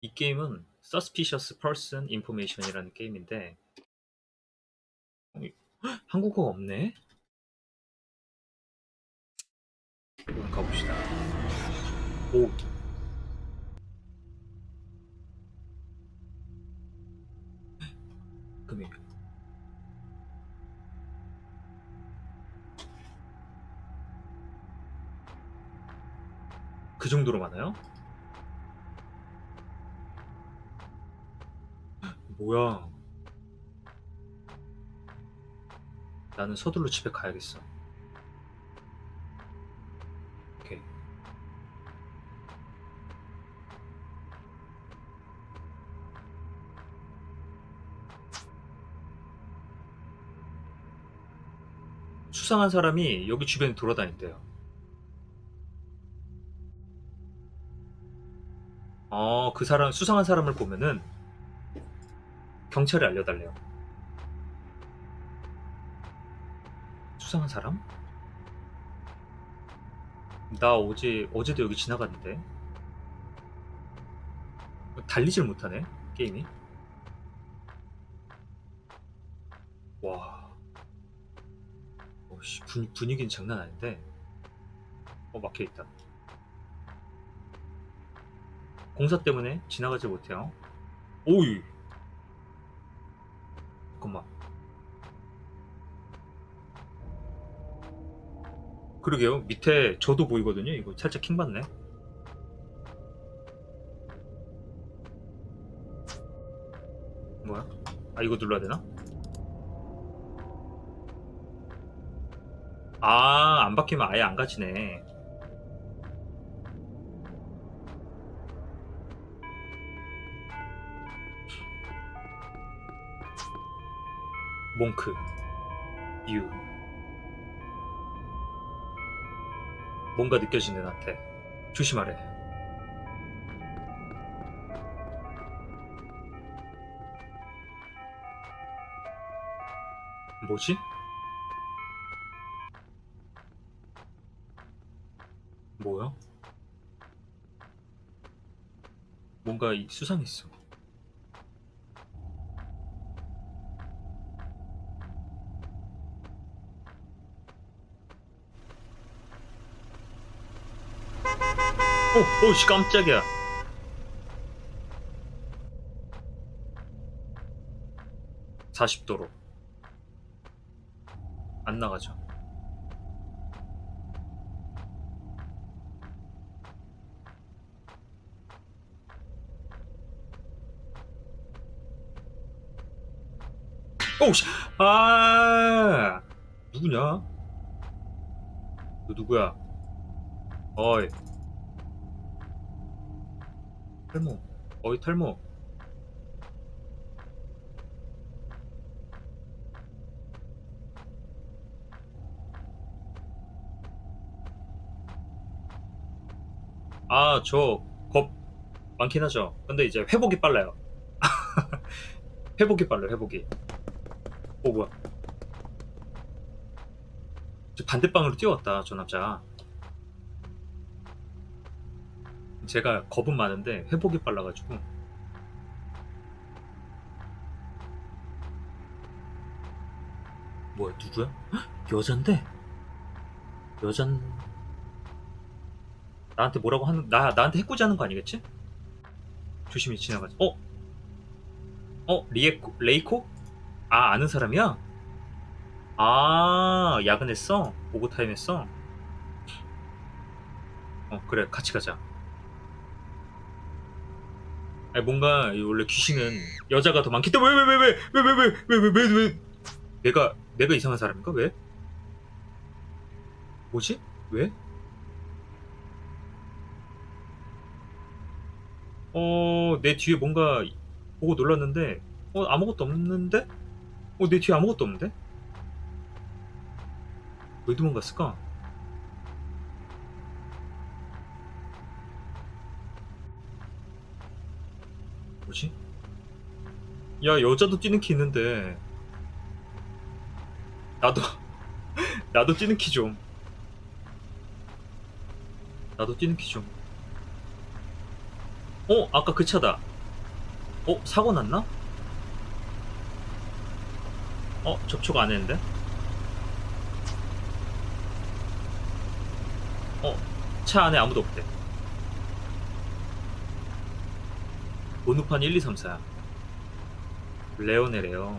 이 게임은 Suspicious Person Information이라는 게임인데 한국어가 없네? 한번 가봅시다. 오. 금액. 그 정도로 많아요? 뭐야? 나는 서둘러 집에 가야겠어. 오케이. 수상한 사람이 여기 주변에 돌아다닌대요. 어, 그 사람, 수상한 사람을 보면은 경찰에 알려달래요. 수상한 사람? 나 어제, 어제도 여기 지나갔는데. 달리질 못하네, 게임이. 와. 어씨, 분, 분위기는 장난 아닌데. 어, 막혀 있다. 공사 때문에 지나가지 못해요. 오이! 잠깐만. 그러게요. 밑에 저도 보이거든요. 이거 살짝 킹받네. 뭐야? 아, 이거 눌러야 되나? 아, 안 박히면 아예 안 가지네. 몽크. 유. 뭔가 느껴지는 나한테. 조심하래. 뭐지? 뭐야? 뭔가 이- 수상했어. 오, 오씨 깜짝이야. (40도로) 안 나가죠. 오씨 아 누구냐? 너 누구야? 어이 탈모. 어이 탈모. 아 저 겁 많긴 하죠. 근데 이제 회복이 빨라요. 회복이 빨라요 회복이. 오 뭐야. 저 반대방으로 뛰어왔다 저 남자 제가 겁은 많은데 회복이 빨라가지고 뭐야 누구야? 헉, 여잔데? 여잔 나한테 뭐라고 하는 나 나한테 해코지 하는 거 아니겠지? 조심히 지나가자. 어? 어 리에코 레이코? 아 아는 사람이야? 아 야근했어? 오버타임 했어? 어 그래 같이 가자. 아니 뭔가 이 원래 귀신은 여자가 더 많기 때문에 왜왜왜 왜 왜 왜 왜 왜 왜 왜 내가 내가 이상한 사람인가 왜? 뭐지? 왜? 어, 내 뒤에 뭔가 보고 놀랐는데, 어, 아무것도 없는데? 어, 내 뒤에 아무것도 없는데? 왜 도망갔을까? 뭐지? 야, 여자도 뛰는 키 있는데. 나도, 나도 뛰는 키 좀. 나도 뛰는 키 좀. 어, 아까 그 차다. 어? 사고 났나? 어? 접촉 안 했는데? 어? 차 안에 아무도 없대. 번호판 1, 2, 3, 4야. 레오네 레오.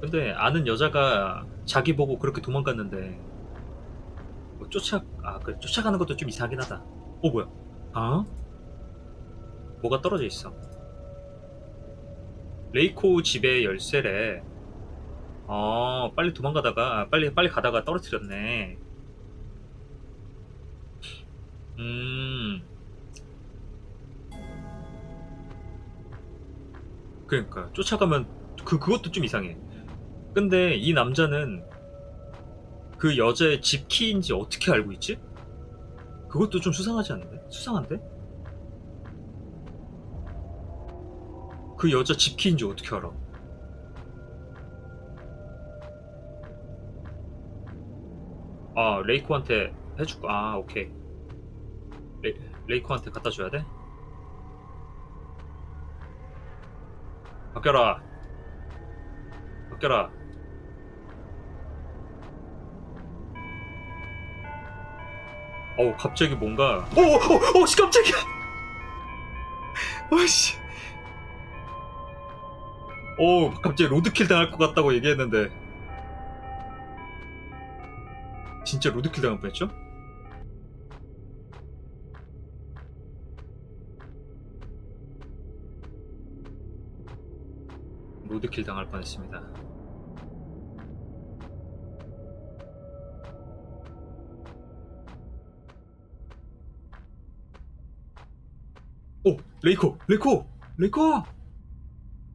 근데 아는 여자가 자기 보고 그렇게 도망갔는데 뭐 쫓아 아 그래 쫓아가는 것도 좀 이상하긴 하다. 어 뭐야? 아? 뭐가 떨어져 있어? 레이코 집에 열쇠래. 어 빨리 도망가다가 빨리 빨리 가다가 떨어뜨렸네. 음. 그러니까 쫓아가면 그 그것도 좀 이상해. 근데 이 남자는 그 여자의 집 키인지 어떻게 알고 있지? 그것도 좀 수상하지 않은데? 수상한데? 그 여자 집 키인지 어떻게 알아? 아 레이코한테 해줄까? 아 오케이 레, 레이코한테 갖다 줘야 돼? 바뀌어라 바뀌어라 어우 갑자기 뭔가 오오오 오, 씨 깜짝이야 오씨 오 갑자기 로드킬 당할 것 같다고 얘기했는데 진짜 로드킬 당할 뻔했죠? 로드킬 당할 뻔했습니다. 오 레이코 레이코 레이코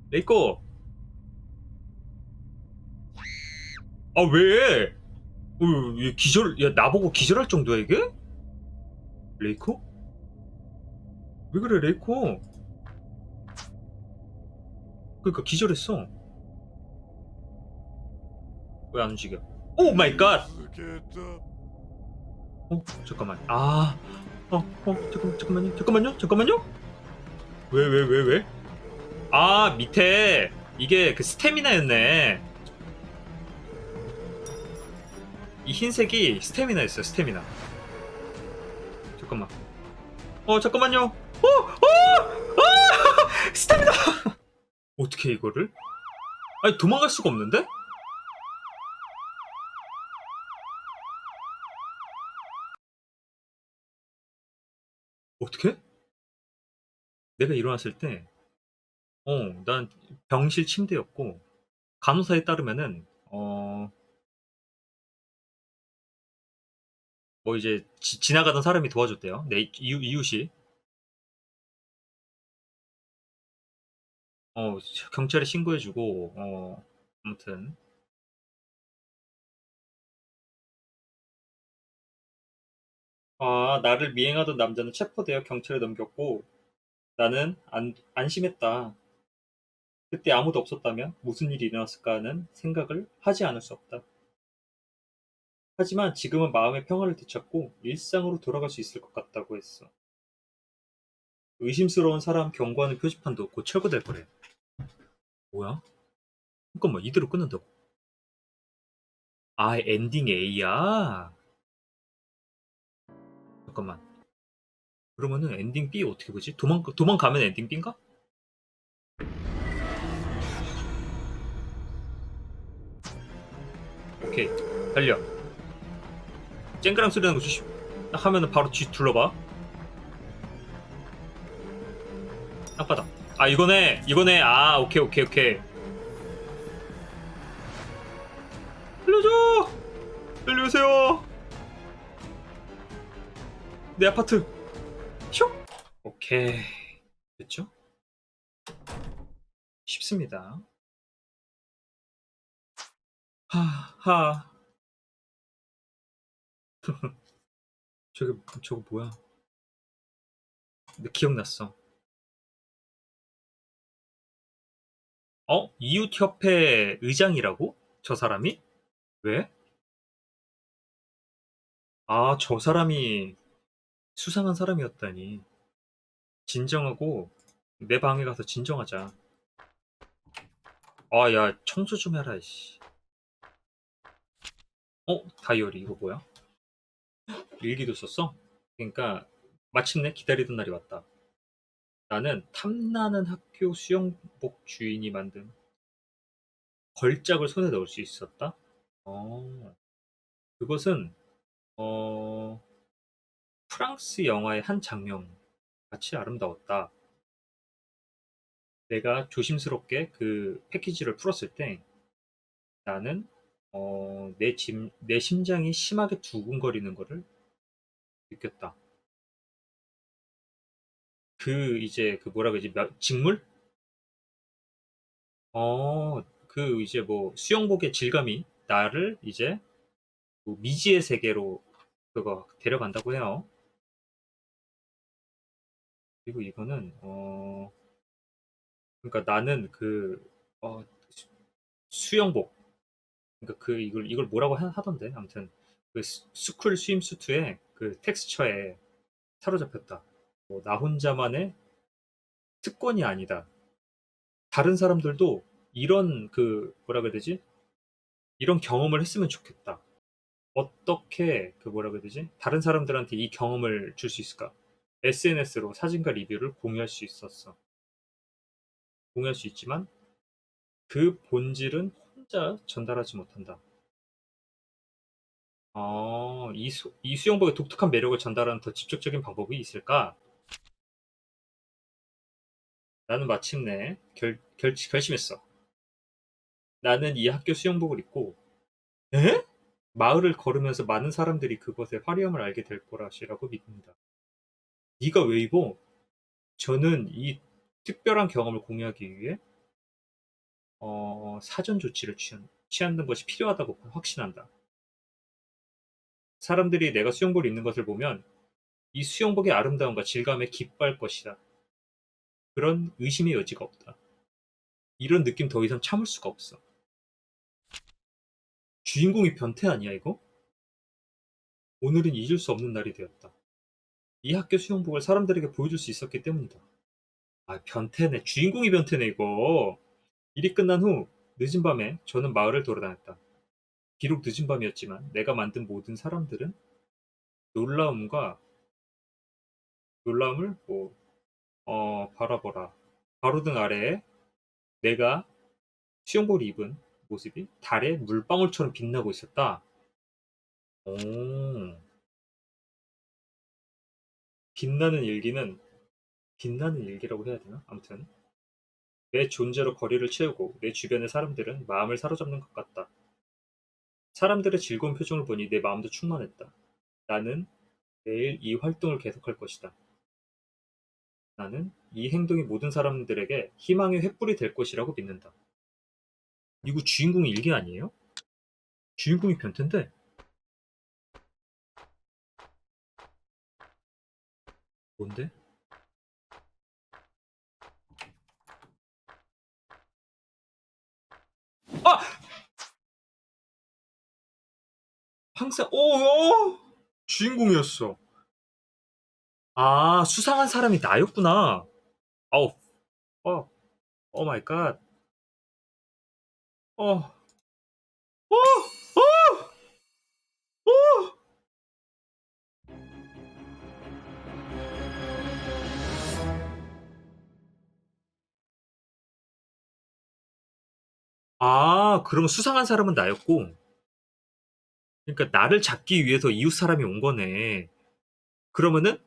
레이코 아 왜? 어, 얘 기절 야 나보고 기절할 정도야 이게? 레이코? 왜 그래 레이코? 그러니까 기절했어. 왜 안 움직여? 오 마이 갓! 어 잠깐만. 아, 어, 어 잠깐 잠깐만요, 잠깐만요, 잠깐만요. 왜 왜 왜 왜, 아 밑에 이게 그 스태미나였네. 이 흰색이 스태미나였어요, 스태미나. 잠깐만. 어 잠깐만요. 어, 어, 아, 스태미나. 어떻게 이거를? 아니 도망갈 수가 없는데? 어떻게? 내가 일어났을 때, 어, 난 병실 침대였고, 간호사에 따르면은, 뭐 이제 지, 지나가던 사람이 도와줬대요. 내 이웃, 이웃이. 어, 경찰에 신고해주고, 어, 아무튼. 아, 나를 미행하던 남자는 체포되어 경찰에 넘겼고, 나는 안, 안심했다. 그때 아무도 없었다면 무슨 일이 일어났을까 하는 생각을 하지 않을 수 없다. 하지만 지금은 마음의 평화를 되찾고 일상으로 돌아갈 수 있을 것 같다고 했어. 의심스러운 사람 경고하는 표지판도 곧 철거될 거래. 뭐야? 잠깐만 이대로 끝난다고? 아 엔딩 A야? 잠깐만 그러면은 엔딩 B 어떻게 보지? 도망 도망가면 엔딩 B인가? 오케이 달려 쨍그랑 소리 나는 거 조심. 딱 하면은 바로 뒤 둘러봐. 땅바닥. 아 이거네. 이거네. 아 오케이 오케이 오케이. 살려줘! 오세요. 내 아파트. 슉 오케이. 됐죠? 쉽습니다. 하하 저게 저거 뭐야 근데 기억났어 어? 이웃협회 의장이라고? 저 사람이? 왜? 아, 저 사람이 수상한 사람이었다니. 진정하고 내 방에 가서 진정하자. 아, 야, 청소 좀 해라, 씨. 어? 다이어리, 이거 뭐야? 일기도 썼어? 그러니까, 마침내 기다리던 날이 왔다. 나는 탐나는 학교 수영복 주인이 만든 걸작을 손에 넣을 수 있었다. 어, 그것은, 어, 프랑스 영화의 한 장면 같이 아름다웠다. 내가 조심스럽게 그 패키지를 풀었을 때 나는 어, 내, 짐, 내 심장이 심하게 두근거리는 거를 느꼈다. 그 이제 그 뭐라 그러지 며- 직물? 어, 그 이제 뭐 수영복의 질감이 나를 이제 뭐 미지의 세계로 그거 데려간다고 해요. 그리고 이거는 어 그러니까 나는 그 어, 수- 수영복 그러니까 그 이걸 이걸 뭐라고 하- 하던데 아무튼 그 스- 스쿨 스윙수트의 그 텍스처에 사로잡혔다. 뭐, 나 혼자만의 특권이 아니다. 다른 사람들도 이런 그 뭐라 그래야 되지? 이런 경험을 했으면 좋겠다. 어떻게 그 뭐라 그래야 되지? 다른 사람들한테 이 경험을 줄 수 있을까? SNS로 사진과 리뷰를 공유할 수 있었어. 공유할 수 있지만 그 본질은 혼자 전달하지 못한다. 어, 이, 수, 이 수영복의 독특한 매력을 전달하는 더 직접적인 방법이 있을까? 나는 마침내 결, 결, 결심했어. 나는 이 학교 수영복을 입고, 에? 마을을 걸으면서 많은 사람들이 그것의 화려함을 알게 될 거라시라고 믿는다. 네가 왜 입어? 저는 이 특별한 경험을 공유하기 위해 어, 사전 조치를 취한, 취하는 것이 필요하다고 확신한다. 사람들이 내가 수영복을 입는 것을 보면 이 수영복의 아름다움과 질감에 기뻐할 것이다. 그런 의심의 여지가 없다. 이런 느낌 더 이상 참을 수가 없어. 주인공이 변태 아니야, 이거? 오늘은 잊을 수 없는 날이 되었다. 이 학교 수영복을 사람들에게 보여줄 수 있었기 때문이다. 아, 변태네. 주인공이 변태네, 이거. 일이 끝난 후, 늦은 밤에 저는 마을을 돌아다녔다. 비록 늦은 밤이었지만, 내가 만든 모든 사람들은 놀라움과, 놀라움을, 뭐, 어, 바라보라. 가로등 아래에 내가 수영복을 입은 모습이 달의 물방울처럼 빛나고 있었다. 오. 빛나는 일기는 빛나는 일기라고 해야 되나? 아무튼 내 존재로 거리를 채우고 내 주변의 사람들은 마음을 사로잡는 것 같다. 사람들의 즐거운 표정을 보니 내 마음도 충만했다. 나는 내일 이 활동을 계속할 것이다. 나는 이 행동이 모든 사람들에게 희망의 횃불이 될 것이라고 믿는다. 이거 주인공이 일기 아니에요? 주인공이 변태인데 뭔데? 항상 오, 오! 주인공이었어. 아, 수상한 사람이 나였구나. 아우, 어, 오 마이 갓. 어, 어, 어, 어! 아, 그러면 수상한 사람은 나였고, 그러니까 나를 잡기 위해서 이웃 사람이 온 거네. 그러면은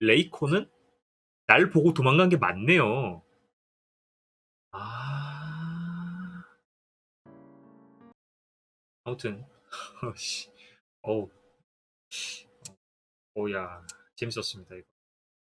레이코는 날 보고 도망간 게 맞네요. 아, 아무튼, 어, 씨, 어우, 어우야, 재밌었습니다, 이거.